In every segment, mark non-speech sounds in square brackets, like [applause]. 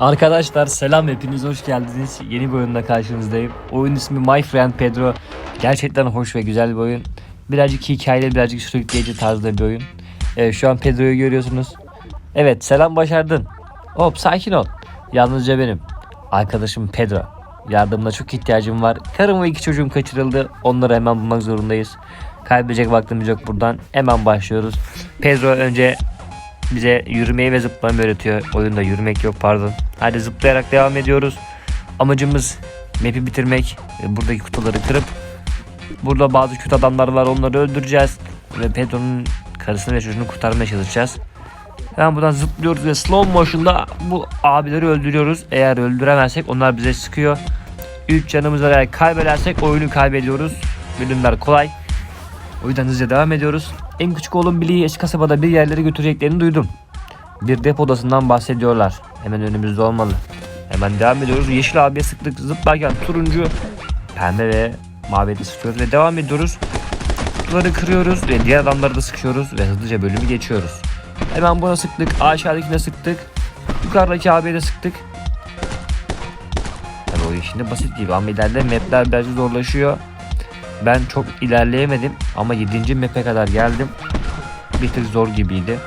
Arkadaşlar selam hepiniz hoş geldiniz. Yeni bir oyunla karşınızdayım. Oyun ismi My Friend Pedro. Gerçekten hoş ve güzel bir oyun. Birazcık hikayeli, birazcık sürükleyici tarzda bir oyun. Evet, şu an Pedro'yu görüyorsunuz. Evet selam başardın. Hop sakin ol. Yalnızca benim. Arkadaşım Pedro. Yardımına çok ihtiyacım var. Karım ve iki çocuğum kaçırıldı. Onları hemen bulmak zorundayız. Kaybedecek vaktimiz yok buradan. Hemen başlıyoruz. Pedro önce bize yürümeyi ve zıplamayı öğretiyor. Oyunda yürümek yok pardon. Hadi zıplayarak devam ediyoruz. Amacımız map'i bitirmek. ve Buradaki kutuları kırıp burada bazı kötü adamlar var onları öldüreceğiz. Ve Pedro'nun karısını ve çocuğunu kurtarmaya çalışacağız. Hemen buradan zıplıyoruz ve slow motion'da bu abileri öldürüyoruz. Eğer öldüremezsek onlar bize sıkıyor. 3 canımızı eğer kaybedersek oyunu kaybediyoruz. Bölümler kolay. O yüzden hızlıca devam ediyoruz. En küçük oğlum Billy'yi eski kasabada bir yerlere götüreceklerini duydum. Bir depo odasından bahsediyorlar. Hemen önümüzde olmalı. Hemen devam ediyoruz. Yeşil abiye sıktık zıplarken turuncu, pembe ve mavi de sıkıyoruz ve devam ediyoruz. Kutuları kırıyoruz ve diğer adamları da sıkıyoruz ve hızlıca bölümü geçiyoruz. Hemen buna sıktık, aşağıdakine sıktık, yukarıdaki abiye de sıktık. Tabii o şimdi basit gibi ama ileride mapler biraz zorlaşıyor. Ben çok ilerleyemedim ama 7. map'e kadar geldim. Bir tık zor gibiydi.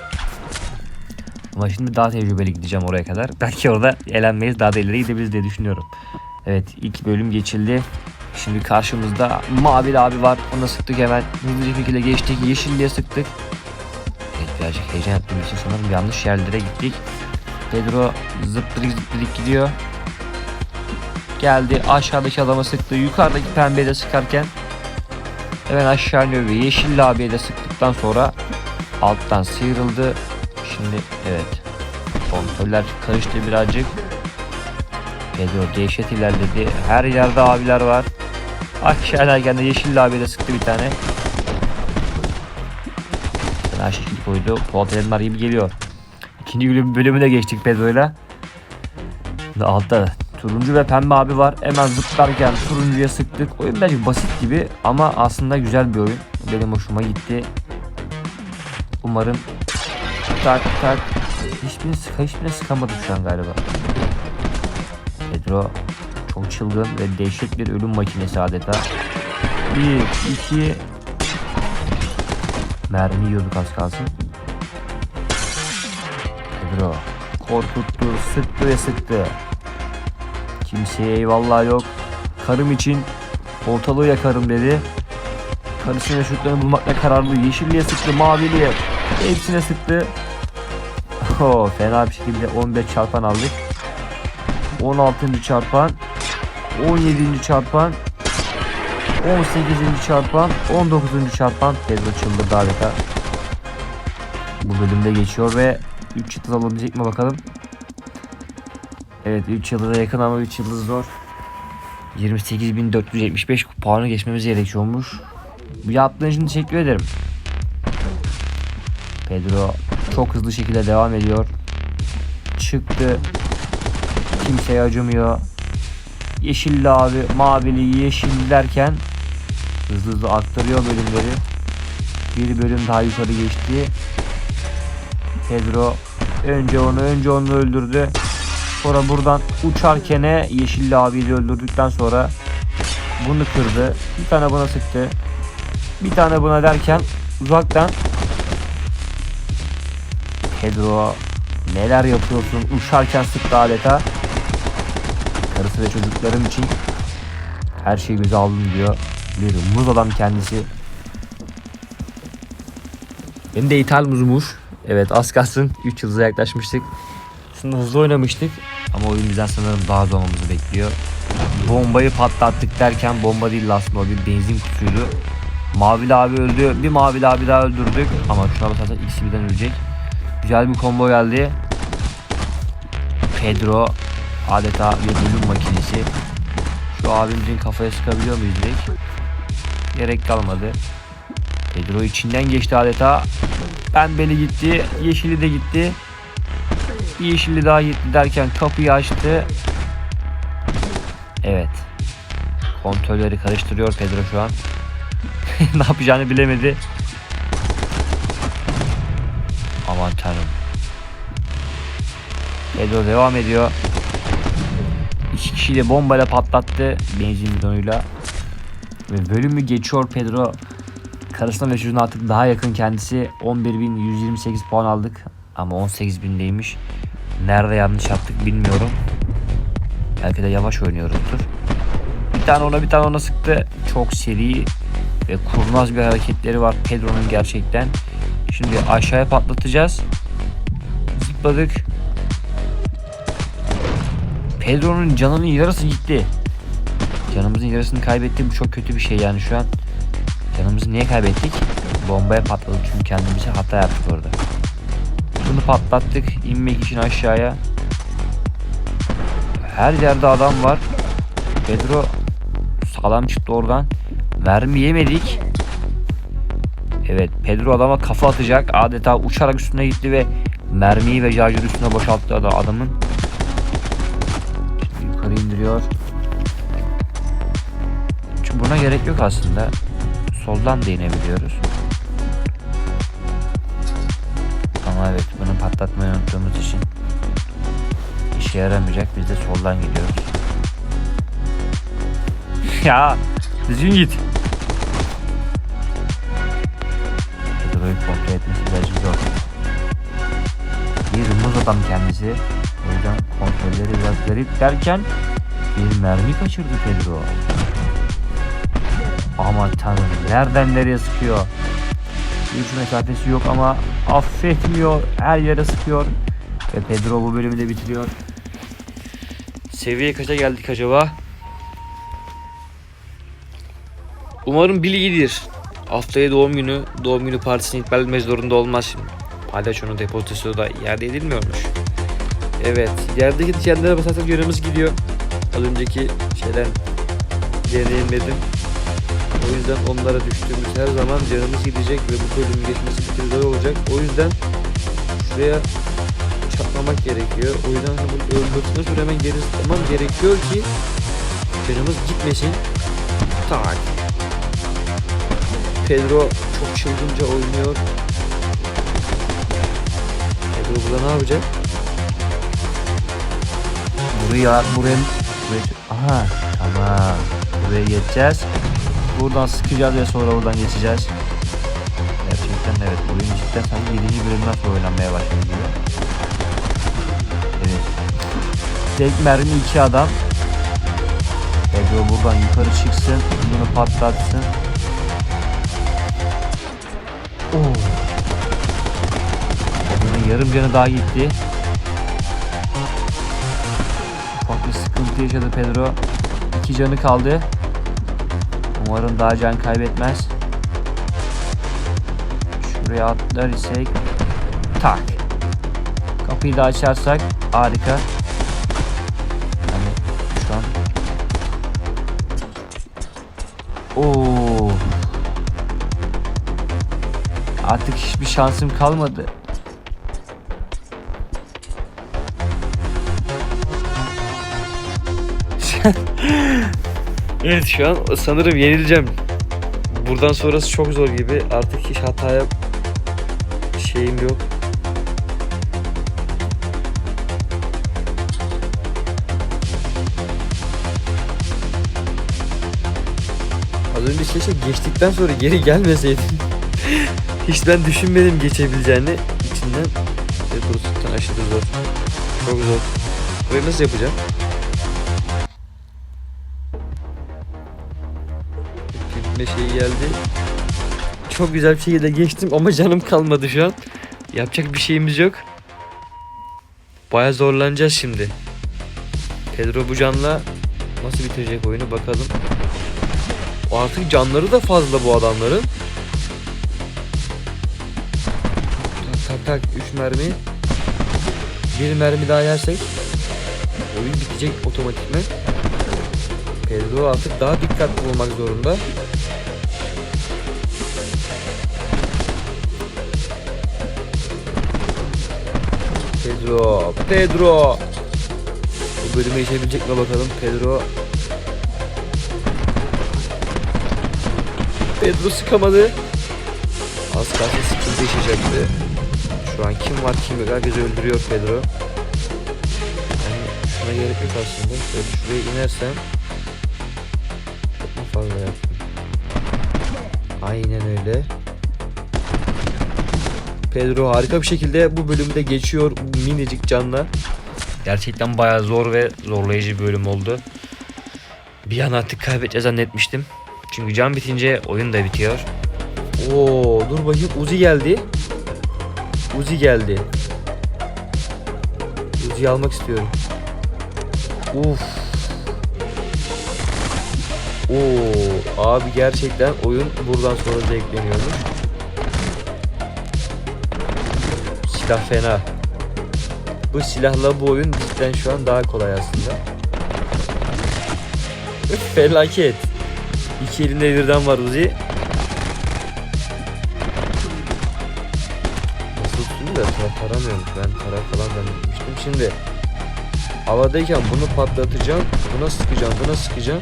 Ama şimdi daha tecrübeli gideceğim oraya kadar. [laughs] Belki orada elenmeyiz daha da ileri gidebiliriz diye düşünüyorum. Evet ilk bölüm geçildi. Şimdi karşımızda mavi abi var. Ona sıktık hemen. Hızlı bir şekilde geçtik. Yeşilliğe sıktık. Evet birazcık heyecan yaptığım için sanırım yanlış yerlere gittik. Pedro zıptırık zıptırık gidiyor. Geldi aşağıdaki adama sıktı. Yukarıdaki pembeye de sıkarken Hemen aşağı iniyor ve yeşil abiye de sıktıktan sonra alttan sıyrıldı. Şimdi evet kontroller karıştı birazcık. Pedro dehşet ilerledi. Her yerde abiler var. Aşağı inerken de yeşil abiye de sıktı bir tane. Fena şekil koydu. Polat Alemdar gibi geliyor. İkinci bölüm- bölümüne geçtik Pedro'yla. Ve altta turuncu ve pembe abi var. Hemen zıplarken turuncuya sıktık. Oyun birazcık basit gibi ama aslında güzel bir oyun. Benim hoşuma gitti. Umarım tak tak hiçbirini, sık hiçbirini sıkamadım şu an galiba. Pedro çok çılgın ve dehşet bir ölüm makinesi adeta. Bir, iki mermi yiyorduk az kalsın. Pedro korkuttu, sıktı ve sıktı. Kimseye eyvallah yok. Karım için ortalığı yakarım dedi. Karısının çocuklarını bulmakla kararlı. Yeşilliğe sıktı, maviliğe. Hepsine sıktı. Oh, fena bir şekilde 15 çarpan aldık. 16. çarpan. 17. çarpan. 18. çarpan. 19. çarpan. Pedro çıldırdı adeta. Bu bölümde geçiyor ve 3 yıldız alabilecek mi bakalım. Evet 3 yıldıza yakın ama 3 yıldız zor. 28.475 puanı geçmemiz gerekiyormuş. Bu yaptığın için teşekkür ederim. Pedro çok hızlı şekilde devam ediyor. Çıktı. Kimseye acımıyor. Yeşilli abi, mavili, yeşil derken hızlı hızlı aktarıyor bölümleri. Bir bölüm daha yukarı geçti. Pedro önce onu önce onu öldürdü. Sonra buradan uçarken Yeşilli abiyi de öldürdükten sonra bunu kırdı. Bir tane buna sıktı. Bir tane buna derken uzaktan Pedro neler yapıyorsun? Uçarken sıktı adeta. Karısı ve çocuklarım için her şeyi göze aldım diyor. Bir muz adam kendisi. Hem de ithal muzmuş. Evet az kalsın 3 yıldıza yaklaşmıştık. Aslında hızlı oynamıştık ama oyun bizden sanırım daha hızlı olmamızı bekliyor. Bombayı patlattık derken bomba değil aslında bir benzin kutusuydu. Mavili abi öldü. Bir mavili abi daha öldürdük ama şuna basarsak ikisi birden ölecek. Güzel bir combo geldi. Pedro adeta bir ölüm makinesi. Şu abimizin kafaya sıkabiliyor muyuz direkt? Gerek kalmadı. Pedro içinden geçti adeta. Pembeli gitti. Yeşili de gitti. Bir yeşilli daha gitti derken kapıyı açtı. Evet. Kontrolleri karıştırıyor Pedro şu an. [laughs] ne yapacağını bilemedi. Tanrım. Pedro devam ediyor. İki kişiyi de bombayla patlattı benzin bidonuyla. Ve bölümü geçiyor Pedro. Karısına ve çocuğuna artık daha yakın kendisi. 11.128 puan aldık. Ama 18.000'deymiş. Nerede yanlış yaptık bilmiyorum. Belki de yavaş oynuyoruzdur. Bir tane ona bir tane ona sıktı. Çok seri ve kurnaz bir hareketleri var Pedro'nun gerçekten. Şimdi aşağıya patlatacağız. Zıpladık. Pedro'nun canının yarısı gitti. Canımızın yarısını kaybettik. Bu çok kötü bir şey yani şu an. Canımızı niye kaybettik? Bombaya patladık çünkü kendimize hata yaptık orada. Bunu patlattık. inmek için aşağıya. Her yerde adam var. Pedro sağlam çıktı oradan. Mermi yemedik. Evet Pedro adama kafa atacak. Adeta uçarak üstüne gitti ve mermiyi ve şarjörü üstüne boşalttı ada- adamın. Şimdi yukarı indiriyor. Çünkü buna gerek yok aslında. Soldan da inebiliyoruz. Ama evet bunu patlatmayı unuttuğumuz için işe yaramayacak. Biz de soldan gidiyoruz. [laughs] ya düzgün git. Birazcık zor. Bir muz adam kendisi. O yüzden kontrolleri biraz garip derken bir mermi kaçırdı Pedro. Ama tanrım nereden nereye sıkıyor. Üç mesafesi yok ama affetmiyor. Her yere sıkıyor. Ve Pedro bu bölümü de bitiriyor. Seviye kaça geldik acaba? Umarım Billy iyidir. Haftaya doğum günü, doğum günü partisini iptal etmek zorunda olmaz. Palyaçonun depozitosu da iade edilmiyormuş. Evet, yerdeki dikenlere basarsak yönümüz gidiyor. Az önceki şeyden deneyimledim. O yüzden onlara düştüğümüz her zaman canımız gidecek ve bu bölümün geçmesi bir zor olacak. O yüzden şuraya çatlamak gerekiyor. O yüzden bunu öldürdükten hemen geri zıplamam gerekiyor ki canımız gitmesin. Tak. Pedro çok çılgınca oynuyor. Pedro burada ne yapacak? Buraya, buraya, buraya, aha, tamam. Buraya geçeceğiz. Buradan sıkacağız ve sonra buradan geçeceğiz. Gerçekten evet, oyun cidden sanki 7. bölümden sonra oynanmaya başladı gibi. Evet. Tek mermi iki adam. Pedro buradan yukarı çıksın, bunu patlatsın. Yarım canı daha gitti. Ufak bir sıkıntı yaşadı Pedro. İki canı kaldı. Umarım daha can kaybetmez. Şuraya atlar isek. Tak. Kapıyı da açarsak harika. Yani şu an Oo. Artık hiçbir şansım kalmadı. Evet şu an sanırım yenileceğim. Buradan sonrası çok zor gibi. Artık hiç hataya şeyim yok. Az önce keşke geçtikten sonra geri gelmeseydim. Hiç ben düşünmedim geçebileceğini. İçinden ve burası aşırı zor. Çok zor. Burayı nasıl yapacağım? Gitme şeyi geldi. Çok güzel bir şekilde geçtim ama canım kalmadı şu an. Yapacak bir şeyimiz yok. Baya zorlanacağız şimdi. Pedro bu canla nasıl bitirecek oyunu bakalım. Artık canları da fazla bu adamların. Tak tak tak 3 mermi. Bir mermi daha yersek oyun bitecek otomatikman. Pedro artık daha dikkatli olmak zorunda. Pedro, Pedro. Bu bölüme geçebilecek mi bakalım Pedro. Pedro sıkamadı. Az kalsın sıkıntı yaşayacaktı. Şu an kim var kim yok herkes öldürüyor Pedro. Yani yapmaya gerek yok aslında. Şöyle şuraya inersem çok mu fazla yaptım? Aynen öyle. Pedro harika bir şekilde bu bölümde geçiyor minicik canla. Gerçekten bayağı zor ve zorlayıcı bir bölüm oldu. Bir an artık kaybedeceğiz zannetmiştim. Çünkü can bitince oyun da bitiyor. Oo dur bakayım Uzi geldi. Uzi geldi. Uzi'yi almak istiyorum. Uf. Oo abi gerçekten oyun buradan sonra zevkleniyormuş. Silah fena. Bu silahla bu oyun cidden şu an daha kolay aslında. Felaket. İki elinde birden var Uzi. Nasıl tutuyor da tara taramıyormuş. Ben tarar falan zannetmiştim. Şimdi havadayken bunu patlatacağım. Buna sıkacağım. Buna sıkacağım.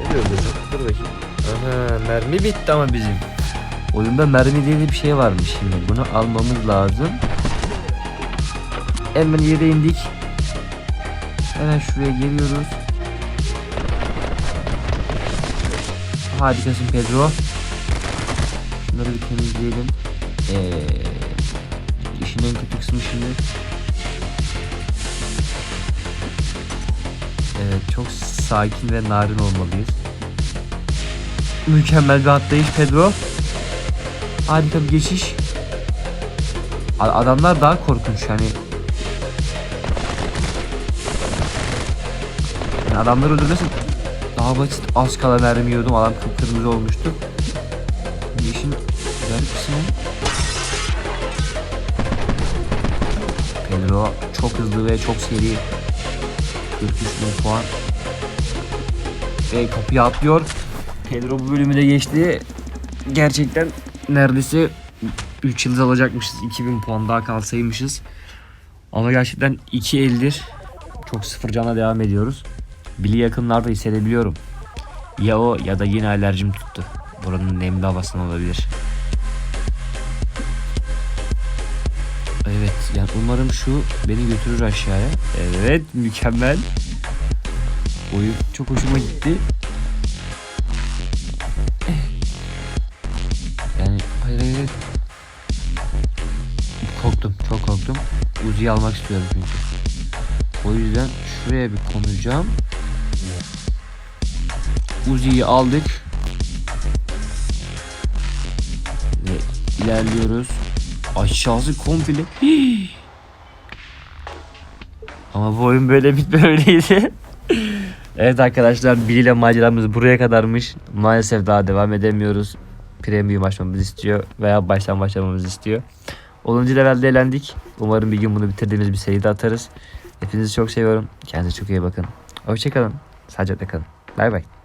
Ne diyor? Dur bakayım. Aha mermi bitti ama bizim. Oyunda mermi diye bir şey varmış şimdi. Bunu almamız lazım. Hemen yere indik. Hemen şuraya geliyoruz. Harikasın Pedro. Şunları bir temizleyelim. Ee, işin en kötü kısmı şimdi. Evet çok sakin ve narin olmalıyız. Mükemmel bir atlayış Pedro. Harika bir geçiş. Adamlar daha korkunç hani. Yani adamları öldürmesin. Daha basit az kala mermi yiyordum. Adam kıpkırmızı olmuştu. İşin güzel kısmı. Pedro çok hızlı ve çok seri. 43 bin puan. Ve kapıyı atlıyor. Pedro bu bölümü de geçti. Gerçekten neredeyse 3 yıldız alacakmışız. 2000 puan daha kalsaymışız. Ama gerçekten 2 eldir. Çok sıfır cana devam ediyoruz. Bili yakınlarda hissedebiliyorum. Ya o ya da yine alerjim tuttu. Buranın nemli havasından olabilir. Evet yani umarım şu beni götürür aşağıya. Evet mükemmel. Oyun çok hoşuma gitti. Uzi'yi almak istiyorum çünkü. O yüzden şuraya bir konacağım. Uzi'yi aldık. Ve ilerliyoruz. Aşağısı komple. [gasps] Ama bu oyun böyle bitmemeliydi. [laughs] evet arkadaşlar Billy ile maceramız buraya kadarmış. Maalesef daha devam edemiyoruz. Premium açmamızı istiyor veya baştan başlamamızı istiyor. 10. levelde eğlendik. Umarım bir gün bunu bitirdiğimiz bir seride atarız. Hepinizi çok seviyorum. Kendinize çok iyi bakın. Hoşçakalın. Sağlıcakla kalın. Bay bay.